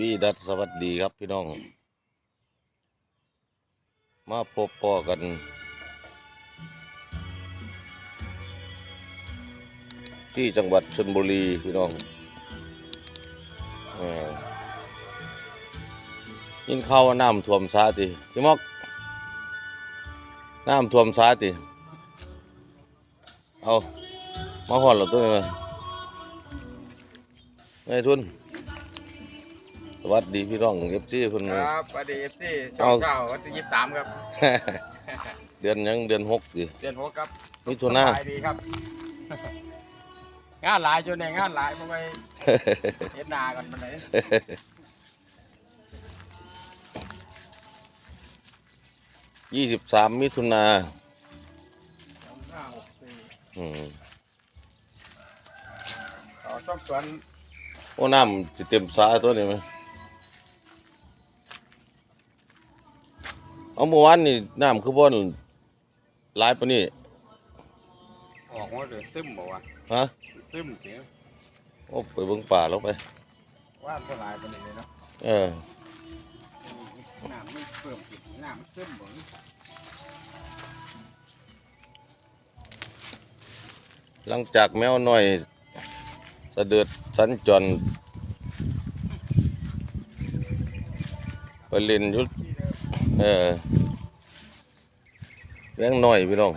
วีดัสสวัสดีครับพี่น้อง มาพบปอกัน ที่จังหวัดชลบุรีพี่น้องยินเข้าวว่าน้ำท่วมสาติชิมอกน้ำท่วมสาติ เอามาหอดเหราตัวนี้ไงทุน สวัสดีพี่น้องเอฟซีเพิ่น ครับสวัสดีเอฟซีช่องเช้าวันที่ยี่สิบสามครับ เดือนหยังเดือนหกสิเดือนหกครับมิถุนาสบายดีครับ งานหลายจนในงานหลายเพราะไปเฮ็ดนากันมาไหนยี่สิบสามมิถุนาห้าหกสี่อืมต่อต้องสวนโอ้น้ำจะเต็มสาตัวนี้ไหม เอาเมื่อวานนี่น้ำคือบ่อนหลายปานนี้ออกว่าเดือซึมบอกว่าฮะซึมเสียโอ้ไปเบิ่งป่าแล้วไป ว่าเท่าไหรเป็นเลยเนาะเออน้ำมันเพิ่มขึ้นน้ำมันซึมบ่หลังจากแมวน้อยสะเดือดสัญจรไปเล่นอยุด เออแบงหน้อยพี่น้อง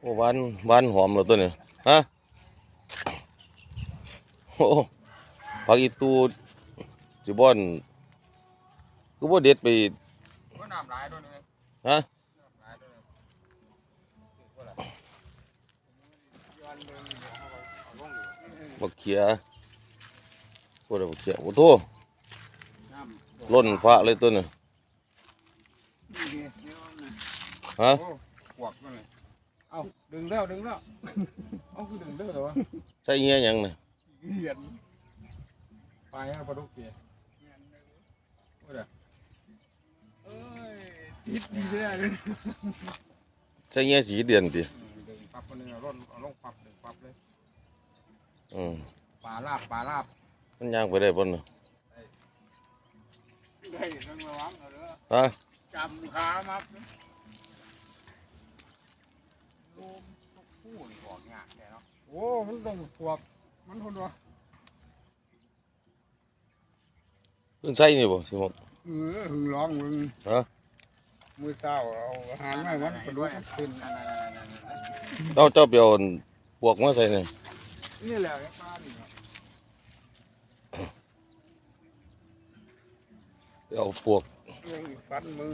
โอ้วานวานหอมเลยตัวนี้ฮะโอ้ผักอีตูสิบอนคือบ่เด็ดไปก็น้ำลายด้วยนึงฮะน้ำหลาย ด้วยย้อนเบิ่งเดี๋ยวเอาเอาลงอยู่บักเขียโอ้ยบักเขียโอ้โหน้ำล้นฟ้าเลยตัวนี้ฮะโอ้ปวกมันเลยเอาดึงแล้วดึงแล้วเอาคือดึงเด้อเหรอวะใส่เงี้ยหยังน่ะเหียนไปฮะปลาดุกเปียโอ้ยเอ้ยติดดีเลยดึงใส่เงี้ยสีเดือนติปับคนนึงเอาล่นเอาลงปับดึงปับเลยอืมปลาลาบปลาลาบ มันย่างไปได้บ่น่ะได้ต้องระวังเอาเด้อฮะจำขามับลมทุกคู่นี่บอกยากแค่เนาะโอ้มันต้องพวกมันคนวะเพิ่งใส่นี่บ่สิหมกเออหึงร้องมึงฮะมือเศร้าเอาอาหารไว้วันกระดูกขึ้นเจ้าเจ้าไปเอาพวกมาใส่นี่นี่แหละไอ้ปลาดิครับ ไป เอาพวกเรื่องฟันมึง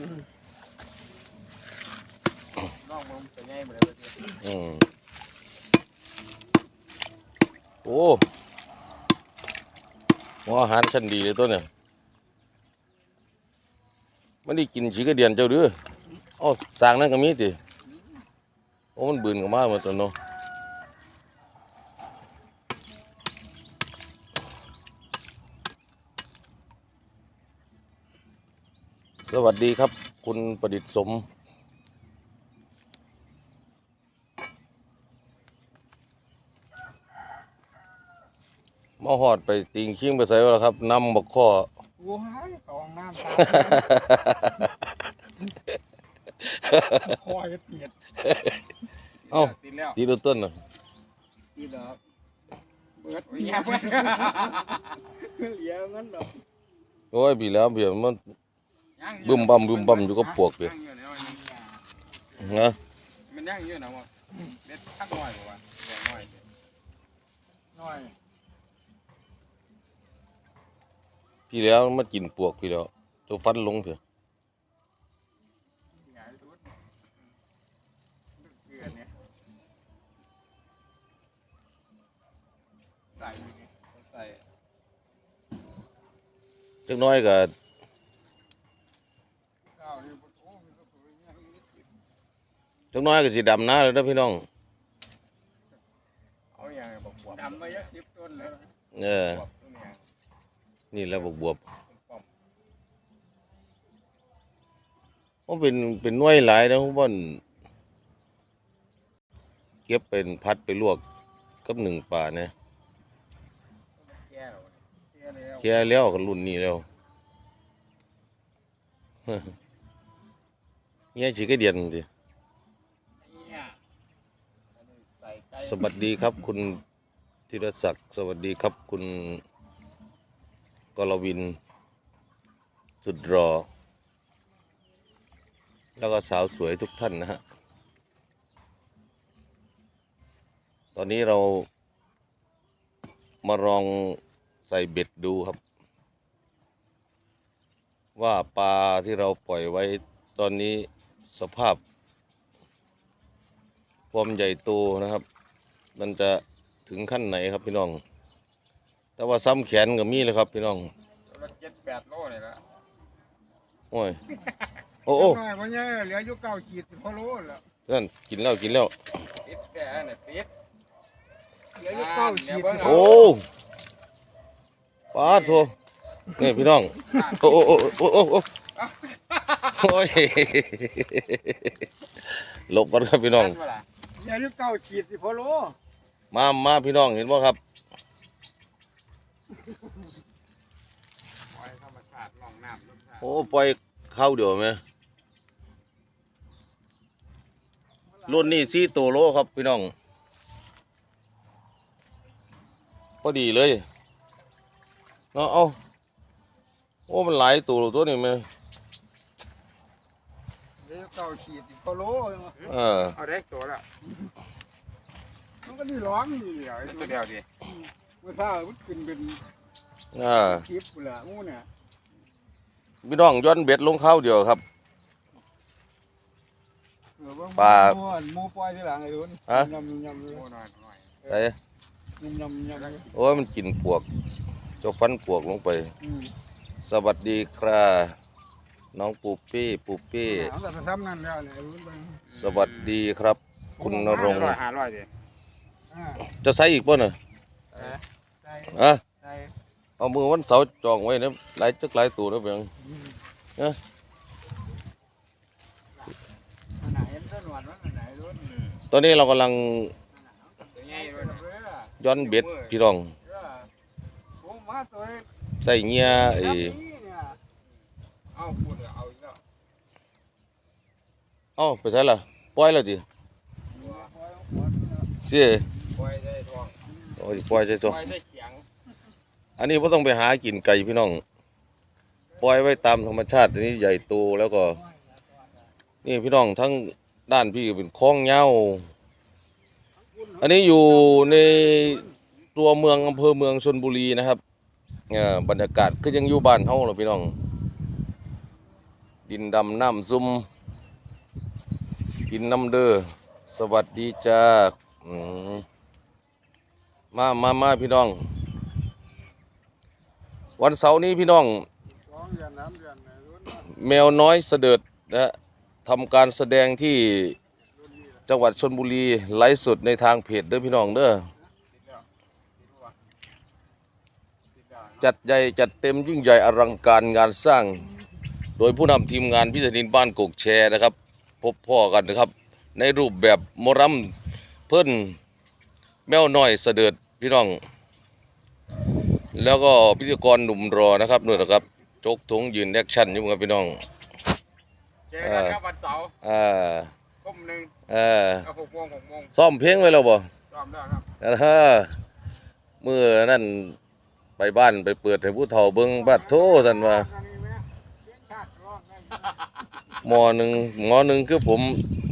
น้องมึงจะง่ายหมดเลยอืมโอ้หัวอาหารชั้นดีเลยตัวเนี่ยมันได้กินฉีกระเดียนเจ้าเด้ออ๋อสร้างนั่นก็มีติโอ้มันบืนกับมาหมดตัวเนาะ สวัสดีครับ คุณประดิษฐ์สม มาหอดไปติงชิงไปใส่แล้วครับนำบักข้อโอ้ยตองน้ำตาคอยเปียดเอ้าติดแล้วตีดต้นน่ะติดแล้วเบิดเหี้ยเบิดเหลียวงั้นดอกโอ้ยปีแล้วเบียมัน บึ้มบั่มบึ้มบั่มอยู่กับพวกเด้ย่างอยู่แล้วมันนะมันย่างเยอะนะวะเด็ดทักหน่อยบ่วะแดงหน่อยน้อยพี่แล้วมันกินปวกพี่แล้วตัวฟันลงเถอะใหญ่สุดเกลือเนี่ยใส่นี่ใส่จักหน้อยก็ข้าวนี่บ่โอ้มีก็สวยงาม จักหน้อยก็สิดำนาแล้วเด้อพี่น้อง เอาอย่างไรบอกบวบดำไปยักสิบต้นเลยเออ บวบตัวเนี้ยนี่แหล้วบวบป้อมมันเป็นเป็นหน่วยหลายนะผมว่าเก็บเป็นพัดไปลวกกับหนึ่งป่าเนี่ยแก่แล้วแก่แล้วแก่แล้วก็รุ่นนี้แล้ว เนี่ยสิกระเดียนดิ เนี่ยใสวัสดีครับคุณธีรศักดิ์สวัสดีครับคุณกรวิน สุดรอ แล้วก็สาวสวยทุกท่านนะฮะ ตอนนี้เรามาลองใส่เบ็ดดูครับ ว่าปลาที่เราปล่อยไว้ตอนนี้สภาพความใหญ่โตนะครับ มันจะถึงขั้นไหนครับพี่น้อง แต่ว่าซ้ำแขนก็มีเลยครับพี่น้องตัวละเจ็ดแปดโลนี่แหละโอ้ยโอ้โอ้น้อยเพราะเนี่ยเหลืออยู่เก้าขีดสิบพอโลแล้วนั่นกินแล้วกินแล้ว ติดแก่เนี่ยติดเหลืออยู่เก้าขีดโอ้ปลาโทนี่พี่น้อง โอ้โอ้โอ้โอ้โอ้โอ้โอ้ยหลบกันครับพี่น้องเหลืออยู่เก้าขีดสิบพอโล มามาพี่น้องเห็นบ่ครับปล่อยธรรมชาติลองน้ำลงชาติโอ้ปล่อยเข้าเดี๋ยวไหมรุ่นนี้สี่ตัวโลครับพี่น้องพอดีเลยเนาะเอาโอ้มันหลายตัวตัวนี้ไหมเหลืออยู่เก้าขีดสิบพอโลเออเอาได้ตัวละ มันก็นี่ร้องนี่เดียวตัวเดียวดิเมื่อเช้ามันขึ้นเป็นอ่าคลิปเหลืองูเนี่ยพี่น้องย้อนเบ็ดลงเข้าเดียวครับ เออบิ่งปลาหมูหมูปล่อยที่หลังไอ้รุ่นฮะ ยำยำเลยหน่อยหน่อยไอ้ยำยำยำเลยโอ้ยมันกินปวกเจะฟันปวกลงไป อืมสวัสดีครับน้องปูปี้ปูปี้เอาแต่ไปทำนั่นแล้วเนี่ยไอ้รุ่นไปสวัสดีครับ คุณนรงค์ ร้อยห้าร้อยดิอ่า จะใส่อีกป่ะเนี่ยเออใจอะใจเอามือวันเสาร์จองไว้นะหลายจักหลายตัวนะเพียงอันไหนเห็นต้นหวานว่าอันไหนรุ่นตอนนี้เรากำลังตัวใหญ่ด้วยนะเว้ยย้อนเบ็ดพี่น้องเออโอ้มาตัวนี้ใส่เงียไอ้จับนี่เนี่ยเอาพูดเลยเอาอีกแล้วเอ้าไปใส่ละปล่อยแล้วดิเสีย ปล่อยได้ทองโอ้ยปล่อยใส่ปตัว ล่อยได้เขียงอันนี้พ่ต้องไปหากินไก่พี่น้อง ปล่อยไว้ตามธรรมชาติอันนี้ใหญ่โตแล้วก็ นี่พี่น้องทั้งด้านพี่เป็นคลองเหย้าอันนี้อยู่ในตัวเมืองอำเภอเมืองชนบุรีนะครับเอ่อบรรยากาศก็ยังอยู่บ้านเฮาแหละพี่น้อง ดินดำน้ำซุ่มกินน้ำเด้อสวัสดีจ้าอืม มามามาพี่น้อง วันเสาร์นี้พี่น้อง แมวน้อยเสด็จนะฮะทำการแสดงที่จังหวัดชนบุรีไลฟ์สดในทางเพจเด้อพี่น้องเด้อจัดใหญ่จัดเต็มยิ่งใหญ่อลังการงานสร้าง โดยผู้นำทีมงานพิศดินบ้านกกแชร์นะครับ พบพ่อกันนะครับ ในรูปแบบมรัมเพิ่นแมวน้อยเสด็จ พี่น้อง แล้วก็พิธีกรหนุ่มรอนะครับนู่นนะครับจกทงยืนแอคชั่นอยู่ครับพี่น้องเจอกันครับวันเสาร์อ่าทุ่มหนึ่งอ่าเอาหกโมงหกโมงซ่อมเพลงไว้แล้วบ่ซ้อมแล้วครับอ่าฮะเมื่อนั่นไปบ้านไปเปิดให้ผู้เฒ่าเบิ่งบัดโทสันว่าหมอหนึ่งหมอหนึ่งคือผม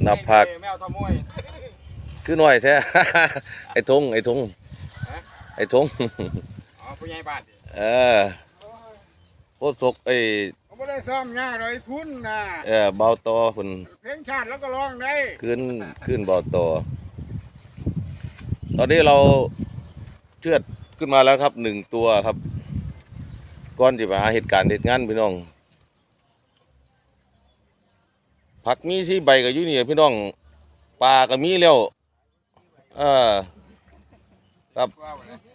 หนับผักแมวตะมวยคือน้อยแท้ไอ้ทงไอ้ทงฮะไอ้ทงอ๋อผู้ใหญ่บ้านดิเออโคตรศกไอ้เขาไม่ได้ซ้อมง่ายเลยทุนนะเออเบาตอเพิ่นเพลงชาติแล้วก็ร้องได้ขึ้นขึ้นเบาตอตอนนี้เราเชือดขึ้นมาแล้วครับหนึ่งตัวครับก่อนที่ไปหาเหตุการณ์เหตุงานพี่น้องผักมีที่ใบกับอยู่นี่พี่น้องปลาก็มีแล้ว เออครับว่าไปเลย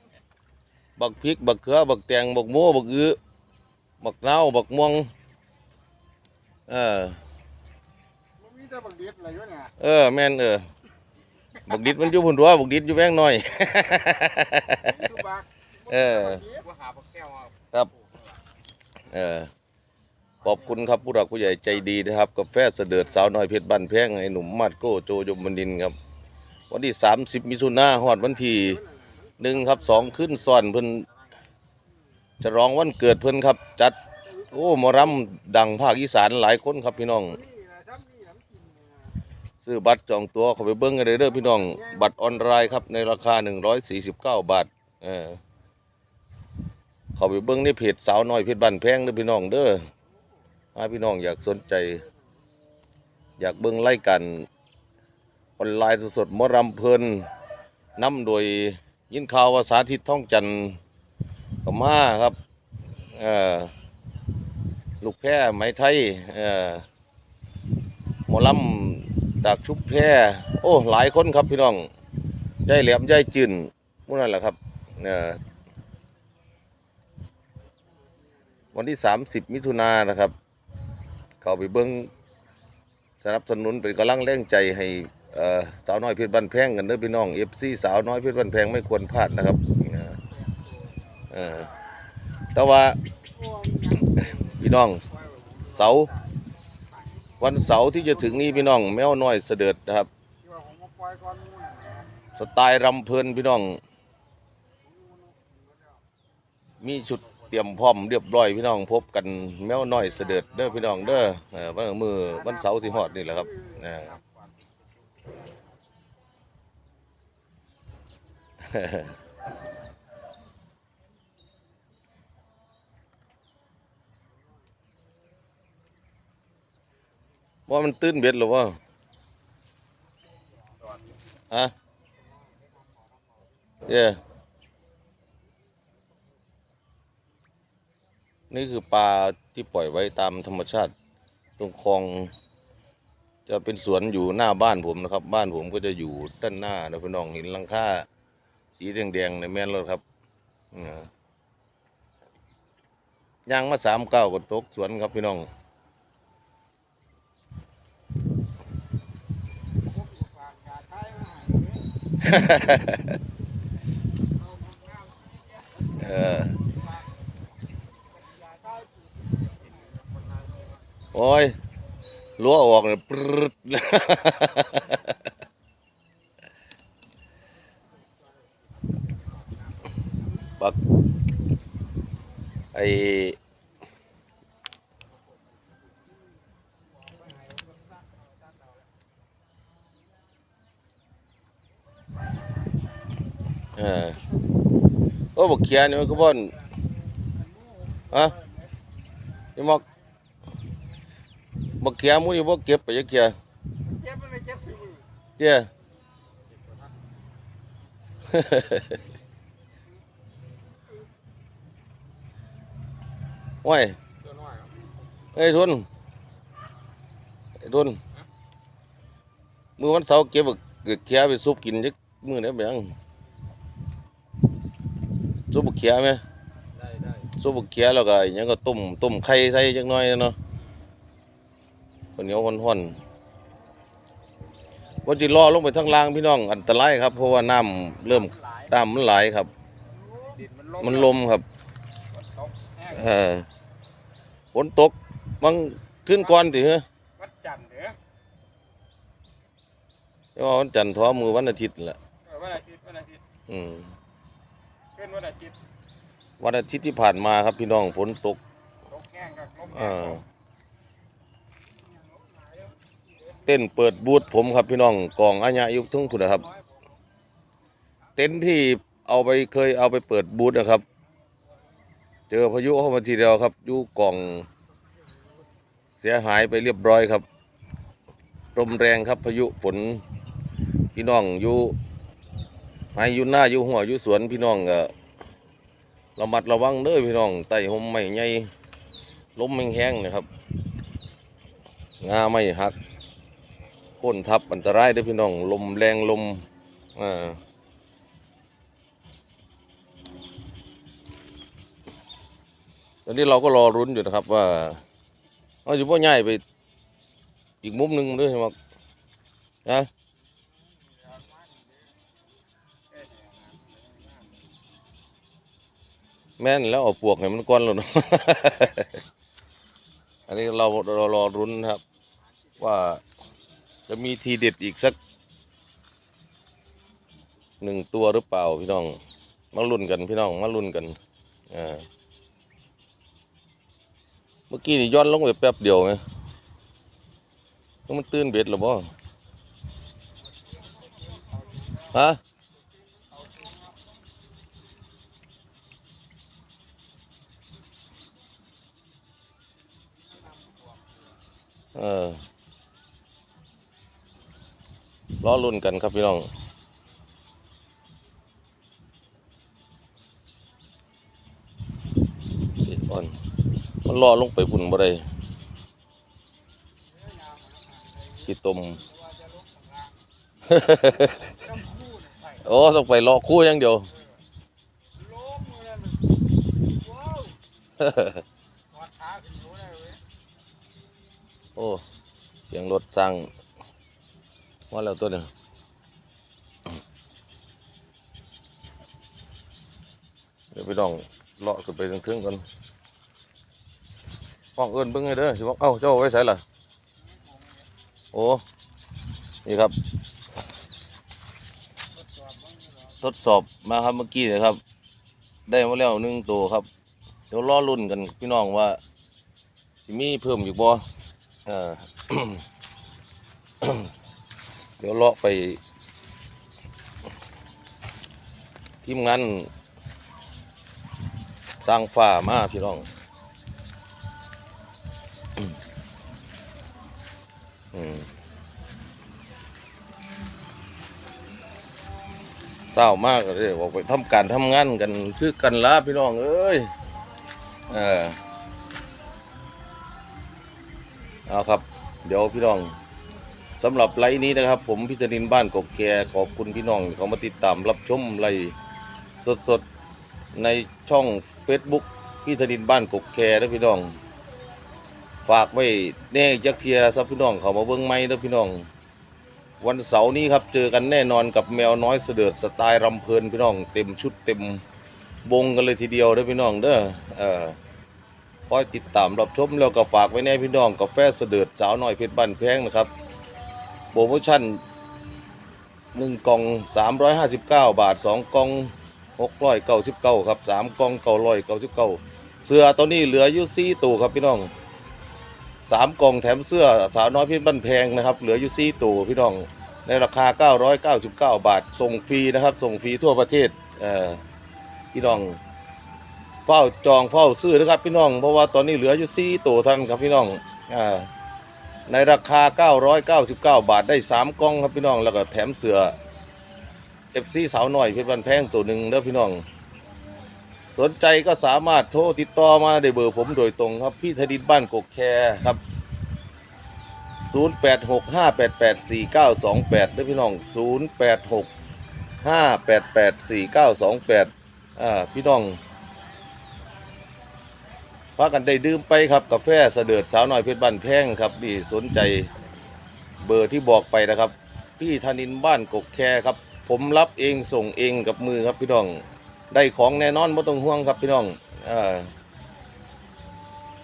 บักพริก บักเขือ บักแตงบักโม่บักอื้อบักนาวบักม่วง เออมันมีแต่บักเด็ดอะไรอยู่เนี่ยเออแม่นเออ บักดิดมันอยู่พุ่นตัวบักดิดอยู่แบงหน่อยเออ ว่าหาปลาแก้วเอาครับ เออขอบคุณครับผู้หลักผู้ใหญ่ใจดีนะครับ กาแฟเสด็จสาวน้อยเพชรบ้านแพงไอ้หนุ่มมาดโก้โจยมบันดินครับ วันที่ 30 มิถุนาฮอดวันที่ หนึ่งครับสองขึ้นซ้อนเพิ่นจะร้องวันเกิดเพิ่นครับ จัด โอ้หมอรำดังภาคอีสานหลายคนครับพี่น้องซื้อบัตรจองตัวเข้าไปเบิ้งกันเลยเด้อพี่น้อง บัตรออนไลน์ครับในราคา 149 บาทเออเข้าไปเบิ้งในเพจสาวน้อยเพชรบ้านแพงเด้อพี่น้องเด้อถ้าพี่น้องอยากสนใจ อยากเบิ้งไล่กันออนไลน์สดๆมอรำเพลินนำโดย ยินข่าวว่าสาธิตท่องจันทร์ก็มาครับเออลูกแพร่ไหมไทยเออหมอลำดากชุบแพร่โอ้หลายคนครับพี่น้องยายแหลมยายจืนพวกนั้นแหละครับเออวันที่ 30 มิถุนายนนะครับ เข้าไปเบิ้งสนับสนุนเป็นกำลังแรงใจให้ สาวน้อยเพชรบ้านแพงกันเด้อพี่น้องเอฟซีสาวน้อยเพชรบ้านแพงไม่ควรพลาดนะครับแต่ว่าพี่น้องเสาวันเสาร์ที่จะถึงนี้พี่น้อง แมวน้อยเสด็จนะครับ สไตล์รำเพลินพี่น้อง มีชุดเตรียมพร้อมเรียบร้อยพี่น้องพบกันแมวน้อยเสด็จเด้อพี่น้องเด้อเออวันมือวันเสาร์ที่ฮอดนี่แหละครับเออ ว่ามันตื้นเบ็ดหรือว่าฮะเย่นี่คือปลาที่ปล่อยไว้ตามธรรมชาติ ตรงคลอง จะเป็นสวนอยู่หน้าบ้านผมนะครับ บ้านผมก็จะอยู่ด้านหน้านะพี่น้องห็นลังค่า สีแดงๆในแม่นรถครับย่างมาสามเก้าก็ตกสวนครับพี่น้องฝากยาใช้มาให้เออโอ้ยลัวออกเลยปรึด ปักไอเออ โอ้บักเขียนี่มันก็บ่นฮะนี่มักบักเขียหมูนี่บ่เก็บไปจักเซุปกินจักมื้อได้บ่ยังซุปบักเขียไหมได้ได้ซุปบักเขียแล้วก็อิหยังก็ต้มต้มไข่ใส่จักหน่อยเนาะข้าวเหนียวห้อนๆว่าจิรอลงไปทางล่างพี่น้องอันตรายครับ เพราะว่าน้ำเริ่มหลายน้ำมันไหลครับ ดินมันลงมันลมครับตกแห้งเออฝนตกบางขึ้นก่อนติเหรอวัดจันทร์เด้อเดี๋ยววันจันทร์ท้อมือวันอาทิตย์นั่นแหละเออวันอาทิตย์วันอาทิตย์อืม ขึ้นวันอาทิตย์วันอาทิตย์ที่ผ่านมาครับพี่น้องฝนตกตกแห้งกับลมเอแห้งอเต้นเปิดบูธผมครับพี่น้องกองอาญายุคทุ่งคุณนะครับ เต็นท์ที่เอาไปเคยเอาไปเปิดบูธนะครับ เจอพายุเข้ามาทีเดียวครับอยู่กล่อง เสียหายไปเรียบร้อยครับลมแรงครับพายุฝนพี่น้องอยู่ ให้อยู่หน้าอยู่หัวอยู่สวนพี่น้องก็ระมัดระวังเด้อพี่น้องไต่ห่มไม่ใหญ่ลมแห้งๆนะครับ งาไม่หักโค่นทับอันตรายเด้อพี่น้อง ลมแรงลมอ่าตอนนี้เราก็รอรุ้นอยู่นะครับว่าเอาจะพ่อใหญ่ไปอีกมุมหนึ่งด้วยใช่ไหมนะ แม่นแล้วเอาปวกให้มันก้อนแล้วเนะอันนี้เราเรารอรุ้นนะครับ ว่าจะมีทีเด็ดอีกสักหนึ่งตัวหรือเปล่าพี่น้อง มาลุ้นกันพี่น้องมาลุ้นกันอ่าเมื่อกี้นี่ย้อนลงไปแป๊บเดียวไงมันตื่นเบ็ดหรือบ่ฮะ เออล้อรุ่นกันครับพี่น้องสิอ่อน มันรอลงไปพุ่นบ่ได้ขี้ตมโอ้ต้องไปรอคู่อย่างเดียว ล้มมือนั่นว้าวถอดขาขึ้นอยู่ได้เว้ย โอ้ เสียงร ถสั่งว่าแล้วตัวเนี่ยเดี๋ยวไปลองเลาะขึ้นไปถึงเครื่องกันห้องเอินเบิ่งให้เด้อสิบอกเอ้าเจ้าไว้ใส่ล่ะโอ้นี่ครับ ทดสอบมาครับเมื่อกี้นะครับ ได้มาแล้วหนึ่งตัวครับ เดี๋ยวรอรุ่นกันพี่น้องว่า สิมีเพิ่มอยู่บ่เออ เดี๋ยวเลาะไป ทีมงานสร้างฝ้ามาพี่น้องอืมเศร้ามากเลยออกไปทำการทำงานกันคือกันละพี่น้องเอ้ยเออเอาครับ เดี๋ยวพี่น้อง สำหรับไลฟ์นี้นะครับ ผมพิจารินบ้านกกแกขอบคุณพี่น้องเขามาติดตามรับชมไลฟ์สดๆ ในช่อง Facebook พิจารินบ้านกกแกนะพี่น้อง ฝากไว้แน่จักเทียซับพี่น้องเขามาเบิ้งไม้นะพี่น้อง วันเสาร์นี้ครับเจอกันแน่นอนกับแมวน้อยเสด็จสไตล์รำเพลินพี่น้อง เต็มชุดเต็มวงกันเลยทีเดียวเด้อพี่น้องเด้อเออคอยติดตามรับชมแล้วก็ฝากไว้ในพี่น้องกาแฟเสด็จสาวน้อยเพชรบ้านแพงนะครับ รโมชั่นหนึ่งกล่องสามร้อยห้าสิบเก้าบาทสองกล่องหกร้อยเก้าสิบเก้าครับสามกล่องเก้าร้อยเก้าสิบเก้าเสื้อตัวนี้เหลืออยู่สี่ตัวครับพี่น้องสามกล่องแถมเสื้อสาวน้อยพชรบ้านแพงนะครับ เหลืออยู่สี่ตัวพี่น้อง ในราคาเก้าร้อยเก้าสิบเก้าบาท ส่งฟรีนะครับ ส่งฟรีทั่วประเทศเอ่อพี่น้องเฝ้าจองเฝ้าซื้อนะครับพี่น้อง เพราะว่าตอนนี้เหลืออยู่สี่ตัวท่านครับพี่น้องอ่า ในราคา 999 บาทได้ 3กล่องครับพี่น้องแล้วก็แถมเสือเอฟซีสาวหน่อยเพชรบันแพงตัวหนึ่งเด้อพี่น้อง สนใจก็สามารถโทรติดต่อมาได้เบอร์ผมโดยตรงครับ พี่ธดินบ้านกกแคครับ 0865884928เด้อพี่น้อง 0865884928อ่าพี่น้อง พากันได้ดื่มไปครับกาแฟเสด็จสาวน้อยเพชรบ้านแพงครับนี่สนใจเบอร์ที่บอกไปนะครับ พี่ธนินบ้านกกแคครับ ผมรับเองส่งเองกับมือครับพี่น้อง ได้ของแน่นอนไม่ต้องห่วงครับพี่น้อง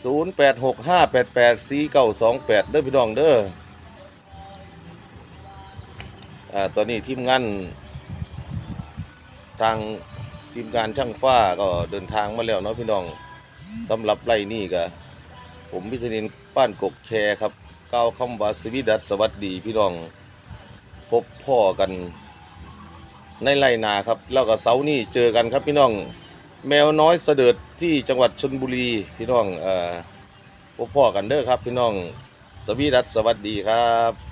ศูนย์แปดหกห้าแปดแปดสี่เก้าสองแปดเด้อพี่น้องเด้ออ่าตอนนี้ทีมงานทางทีมงานช่างฟ้าก็เดินทางมาแล้วเนาะพี่น้อง สำหรับไร่นี่ก็ผมพิธนินป้านกกแชครับก้าวคำว่าสวีดัสสวัสดีพี่น้องพบพ่อกันในไร่นาครับ แล้วก็เสาร์นี้เจอกันครับพี่น้อง แมวน้อยเสด็จที่จังหวัดชนบุรีพี่น้องเอ่อพบพ่อกันเด้อครับ พี่น้องสวีดัสสวัสดีครับ